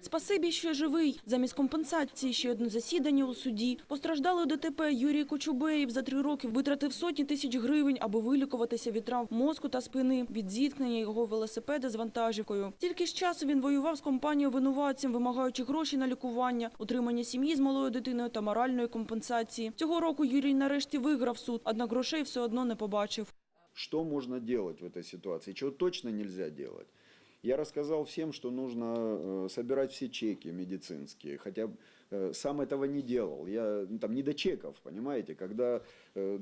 Спасибі, що живий. Замість компенсації ще одне засідання у суді. Постраждалий у ДТП Юрій Кочубеєв за три роки витратив сотні тисяч гривень, аби вилікуватися від травм мозку та спини, від зіткнення його велосипеда з вантажівкою. Тільки з часу він воював з компанією винуватцем, вимагаючи гроші на лікування, утримання сім'ї з малою дитиною та моральної компенсації. Цього року Юрій нарешті виграв суд, однак грошей все одно не побачив. Что можно делать в этой ситуации, чего точно нельзя делать. Я рассказал всем, что нужно э, собирать все чеки медицинские, хотя э, сам этого не делал. Я ну, там не до чеков, понимаете, когда э,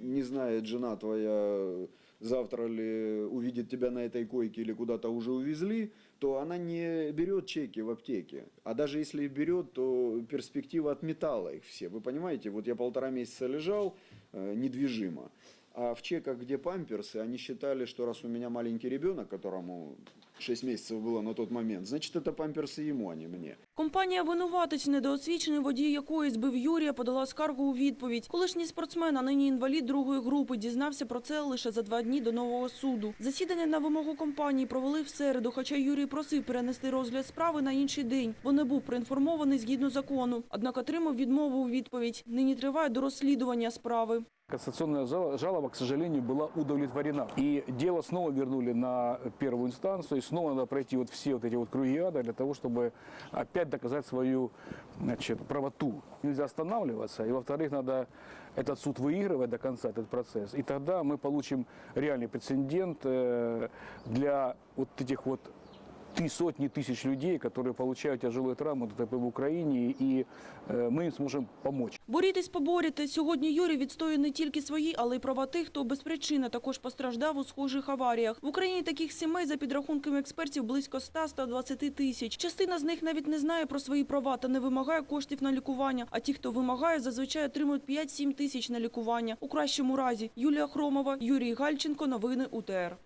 не знает жена твоя, завтра ли увидит тебя на этой койке или куда-то уже увезли, то она не берет чеки в аптеке. А даже если берет, то перспектива отметала их все. Вы понимаете, вот я полтора месяца лежал недвижимо. А в чеках, где памперсы, они считали, что раз у меня маленький ребенок, которому 6 месяцев было на тот момент, значит, это памперсы ему, а не мне. Компанія винуватець, недоосвідчений водій якої збив Юрія, подала скаргу у відповідь. Колишній спортсмен, а нині інвалід другої групи, дізнався про це лише за два дні до нового суду. Засідання на вимогу компанії провели в середу, хоча Юрій просив перенести розгляд справи на інший день, бо не був проінформований згідно закону. Однак отримав відмову у відповідь. Нині триває до розслідування справи. Кассационная жал- жалоба, к сожалению, была удовлетворена. И дело снова вернули на первую инстанцию, и снова надо пройти вот все вот эти вот круги ада для того, чтобы опять доказать свою значит, правоту. Нельзя останавливаться, и во-вторых, надо этот суд выигрывать до конца, этот процесс. И тогда мы получим реальный прецедент э, для вот этих вот ты сотни тысяч людей, которые получают тяжелые травмы ДТП в Украине, и э, мы им сможем помочь. Борітесь, поборіте. Сьогодні Юрій відстоює не тільки свої, але й права тих, хто без причини також постраждав у схожих аваріях. В Україні таких сімей, за підрахунками експертів, близько 100-120 тисяч. Частина з них навіть не знає про свої права та не вимагає коштів на лікування. А ті, хто вимагає, зазвичай отримують 5-7 тисяч на лікування. У кращому разі Юлія Хромова, Юрій Гальченко. Новини УТР.